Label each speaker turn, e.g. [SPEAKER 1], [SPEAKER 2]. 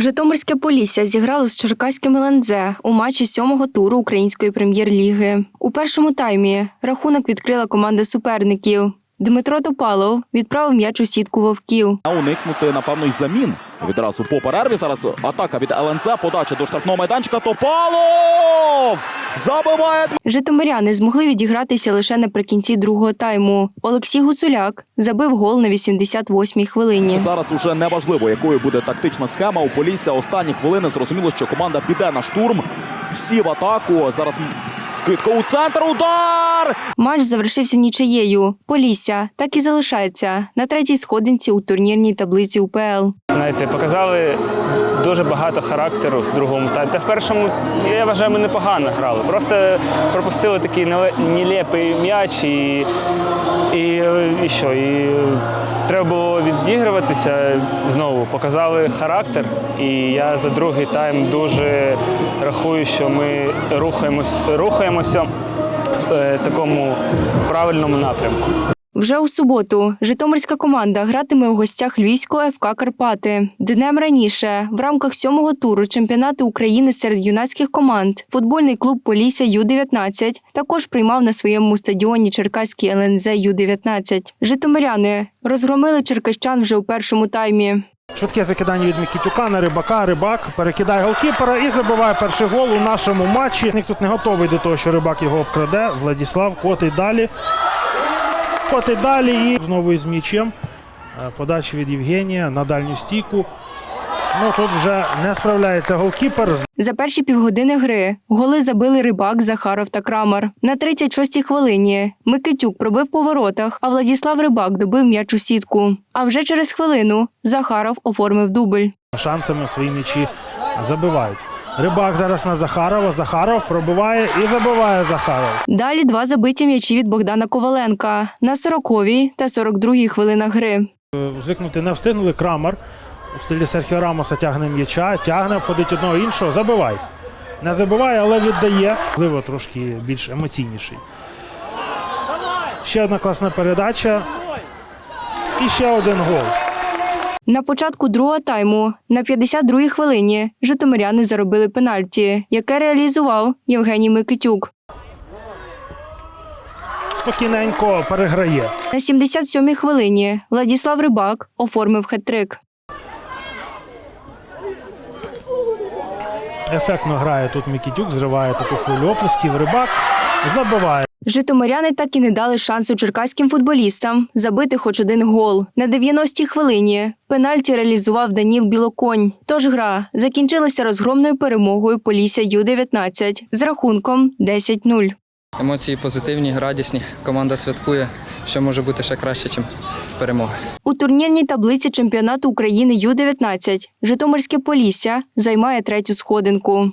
[SPEAKER 1] Житомирське Полісся зіграло з Черкаським ЛНЗ у матчі сьомого туру української прем'єр-ліги. У першому таймі рахунок відкрила команда суперників. Дмитро Топалов відправив м'яч у сітку вовків.
[SPEAKER 2] А уникнути, напевно, й замін. Відразу по перерві. Зараз атака від ЛНЦ. Подача до штрафного майданчика. Топалов! Забиває
[SPEAKER 1] Житомиряни змогли відігратися лише наприкінці другого тайму. Олексій Гуцуляк забив гол на 88-й хвилині.
[SPEAKER 2] Зараз уже неважливо, якою буде тактична схема. У Полісся останні хвилини зрозуміло, що команда піде на штурм. Всі в атаку. Зараз скидка у центр. Удар!
[SPEAKER 1] Матч завершився нічиєю. Полісся так і залишається на третій сходинці у турнірній таблиці УПЛ.
[SPEAKER 3] Знаєте, показали дуже багато характеру в другому таймі. Та в першому, я вважаю, ми непогано грали. Просто пропустили такий неле- нелепий м'яч і, і, і що? І треба було відігруватися знову. Показали характер, і я за другий тайм дуже рахую, що ми рухаємось, рухаємося в такому правильному напрямку.
[SPEAKER 1] Вже у суботу Житомирська команда гратиме у гостях Львівського ФК Карпати. Днем раніше, в рамках сьомого туру чемпіонату України серед юнацьких команд, футбольний клуб Полісся Ю-19 також приймав на своєму стадіоні Черкаський ЛНЗ Ю-19. Житомиряни розгромили черкащан вже у першому таймі.
[SPEAKER 4] Швидке закидання від Микітюка на рибака. Рибак перекидає голкіпера і забиває перший гол у нашому матчі. Ніхто тут не готовий до того, що рибак його обкраде. Владіслав котить далі. Котить далі і знову із м'ячем. Е, Подача від Євгенія на дальню стійку. Ну тут вже не справляється голкіпер.
[SPEAKER 1] За перші півгодини гри голи забили Рибак, Захаров та Крамар. На 36-й хвилині Микитюк пробив по воротах, а Владіслав Рибак добив м'яч у сітку. А вже через хвилину Захаров оформив дубль.
[SPEAKER 4] Шансами свої м'ячі забивають. Рибак зараз на Захарова. Захаров пробиває і забиває Захаров.
[SPEAKER 1] Далі два забиті м'ячі від Богдана Коваленка на 40-й та 42-й хвилинах гри.
[SPEAKER 4] Звикнути не встигнули. Крамер у стилі Серхіо Рамоса тягне м'яча, тягне, обходить одного іншого. Забивай. Не забиває, але віддає. Можливо, трошки більш емоційніший. Ще одна класна передача. І ще один гол.
[SPEAKER 1] На початку другого тайму на 52-й хвилині житомиряни заробили пенальті, яке реалізував Євгеній Микитюк.
[SPEAKER 4] Спокійненько переграє.
[SPEAKER 1] На 77-й хвилині Владіслав Рибак оформив хет-трик.
[SPEAKER 4] Ефектно грає тут Мікітюк, зриває таку хвилю оплесків. Рибак забиває.
[SPEAKER 1] Житомиряни так і не дали шансу черкаським футболістам забити хоч один гол. На 90-й хвилині пенальті реалізував Даніл Білоконь. Тож гра закінчилася розгромною перемогою Полісся Ю-19 з рахунком 10-0.
[SPEAKER 5] Емоції позитивні, радісні. Команда святкує, що може бути ще краще, ніж перемога.
[SPEAKER 1] У турнірній таблиці чемпіонату України Ю-19 Житомирське Полісся займає третю сходинку.